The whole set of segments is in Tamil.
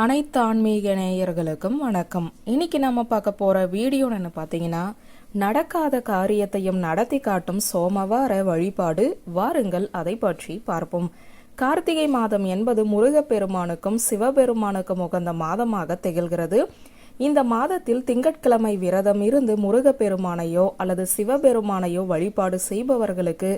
அனைத்து ஆன்மீக நேயர்களுக்கும் வணக்கம். இன்னைக்கு நம்ம பார்க்க போற வீடியோ என்ன பார்த்தீங்கன்னா நடக்காத காரியத்தையும் நடத்தி காட்டும் சோமவார வழிபாடு. வாருங்கள் அதை பற்றி பார்ப்போம். கார்த்திகை மாதம் என்பது முருகப்பெருமானுக்கும் சிவபெருமானுக்கும் உகந்த மாதமாக திகழ்கிறது. இந்த மாதத்தில் திங்கட்கிழமை விரதம் இருந்து முருகப்பெருமானையோ அல்லது சிவபெருமானையோ வழிபாடு செய்பவர்களுக்கு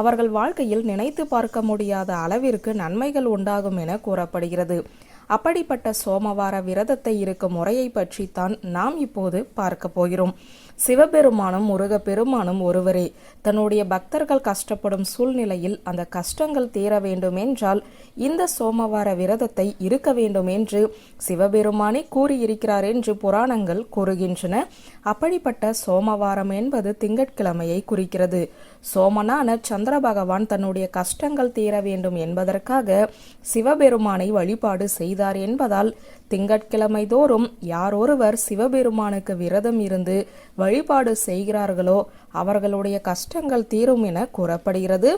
அவர்கள் வாழ்க்கையில் நினைத்து பார்க்க முடியாத அளவிற்கு நன்மைகள் உண்டாகும் என கூறப்படுகிறது. அப்படிப்பட்ட சோமவார விரதத்தை இருக்கும் முறையை பற்றித்தான் நாம் இப்போது பார்க்க போகிறோம். சிவபெருமானும் முருகப்பெருமானும் ஒருவரே. தன்னுடைய பக்தர்கள் கஷ்டப்படும் சூழ்நிலையில் அந்த கஷ்டங்கள் தீர வேண்டுமென்றால் இந்த சோமவார விரதத்தை இருக்க வேண்டும் என்று சிவபெருமானே கூறியிருக்கிறார் என்று புராணங்கள் கூறுகின்றன. அப்படிப்பட்ட சோமவாரம் என்பது திங்கட்கிழமையை குறிக்கிறது. சோமனான சந்திர பகவான் தன்னுடைய கஷ்டங்கள் தீர வேண்டும் என்பதற்காக சிவபெருமானை வழிபாடு செய்தார் என்பதால் திங்கட்கிழமை தோறும் யாரொருவர் சிவபெருமானுக்கு விரதம் இருந்து வழிபாடு செய்கிறார்களோ அவர்களுடைய கஷ்டங்கள் தீரும் என கூறப்படுகிறது.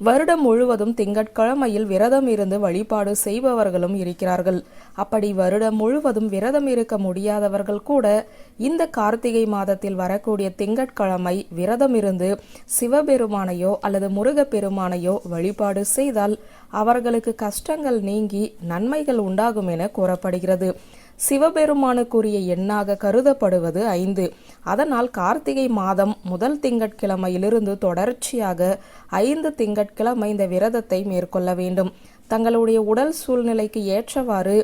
வருடம் முழுவதும் திங்கட்கிழமையில் விரதம் இருந்து வழிபாடு செய்பவர்களும் இருக்கிறார்கள். அப்படி வருடம் முழுவதும் விரதம் இருக்க முடியாதவர்கள் கூட இந்த கார்த்திகை மாதத்தில் வரக்கூடிய திங்கட்கிழமை விரதம் இருந்து சிவபெருமானையோ அல்லது முருகப்பெருமானையோ வழிபாடு செய்தால் அவர்களுக்கு கஷ்டங்கள் நீங்கி நன்மைகள் உண்டாகும் என கூறப்படுகிறது. சிவபெருமானுக்குரிய எண்ணாக கருதப்படுவது ஐந்து. அதனால் கார்த்திகை மாதம் முதல் திங்கட்கிழமையிலிருந்து தொடர்ச்சியாக ஐந்து திங்கட்கிழமை இந்த விரதத்தை மேற்கொள்ள வேண்டும். தங்களுடைய உடல் சூழ்நிலைக்கு ஏற்றவாறு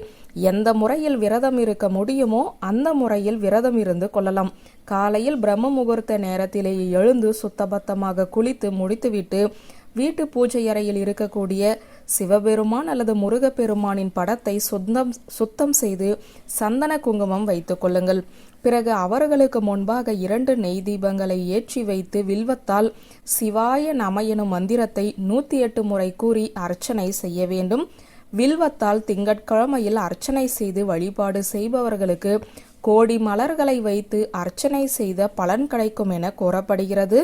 எந்த முறையில் விரதம் இருக்க முடியுமோ அந்த முறையில் விரதம் இருந்து கொள்ளலாம். காலையில் பிரம்ம முகூர்த்த நேரத்திலேயே எழுந்து சுத்தபத்தமாக குளித்து முடித்துவிட்டு வீட்டு பூஜை அறையில் இருக்கக்கூடிய சிவபெருமான் அல்லது முருகப்பெருமானின் படத்தை சுத்தம் சுத்தம் செய்து சந்தன குங்குமம் வைத்துக் கொள்ளுங்கள். பிறகு அவர்களுக்கு முன்பாக இரண்டு நெய் தீபங்களை ஏற்றி வைத்து வில்வத்தால் சிவாய நம எனும் மந்திரத்தை நூத்தி எட்டு முறை கூறி அர்ச்சனை செய்ய வேண்டும். வில்வத்தால் திங்கட்கிழமையில் அர்ச்சனை செய்து வழிபாடு செய்பவர்களுக்கு கோடி மலர்களை வைத்து அர்ச்சனை செய்த பலன் கிடைக்கும் என கூறப்படுகிறது.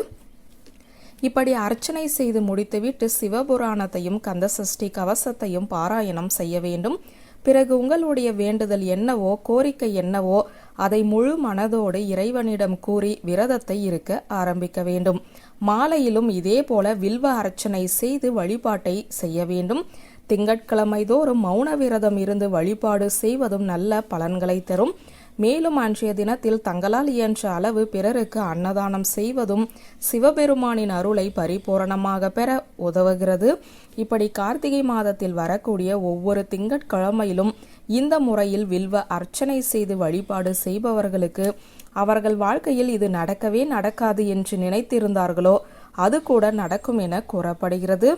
இப்படி அர்ச்சனை செய்து முடித்துவிட்டு சிவபுராணத்தையும் கந்தசஷ்டி கவசத்தையும் பாராயணம் செய்ய வேண்டும். பிறகு உங்களுடைய வேண்டுதல் என்னவோ கோரிக்கை என்னவோ அதை முழு மனதோடு இறைவனிடம் கூறி விரதத்தை இருக்க ஆரம்பிக்க வேண்டும். மாலையிலும் இதே போல வில்வ அர்ச்சனை செய்து வழிபாட்டை செய்ய வேண்டும். திங்கட்கிழமை தோறும் மௌன விரதம் இருந்து வழிபாடு செய்வதும் நல்ல பலன்களை தரும். மேலும் அன்றைய தினத்தில் தங்களால் இயன்ற அளவு பிறருக்கு அன்னதானம் செய்வதும் சிவபெருமானின் அருளை பரிபூரணமாக பெற உதவுகிறது. இப்படி கார்த்திகை மாதத்தில் வரக்கூடிய ஒவ்வொரு திங்கட்கிழமையிலும் இந்த முறையில் வில்வ அர்ச்சனை செய்து வழிபாடு செய்பவர்களுக்கு அவர்கள் வாழ்க்கையில் இது நடக்கவே நடக்காது என்று நினைத்திருந்தார்களோ அது கூட நடக்கும் என கூறப்படுகிறது.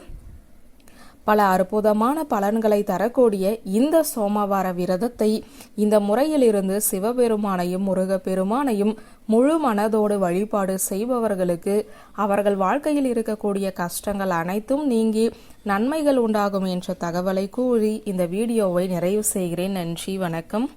பல அற்புதமான பலன்களை தரக்கூடிய இந்த சோமவார விரதத்தை இந்த முறையிலிருந்து சிவபெருமானையும் முருகப்பெருமானையும் முழு மனதோடு வழிபாடு செய்பவர்களுக்கு அவர்கள் வாழ்க்கையில் இருக்கக்கூடிய கஷ்டங்கள் அனைத்தும் நீங்கி நன்மைகள் உண்டாகும் என்ற தகவலை கூறி இந்த வீடியோவை நிறைவு செய்கிறேன். நன்றி வணக்கம்.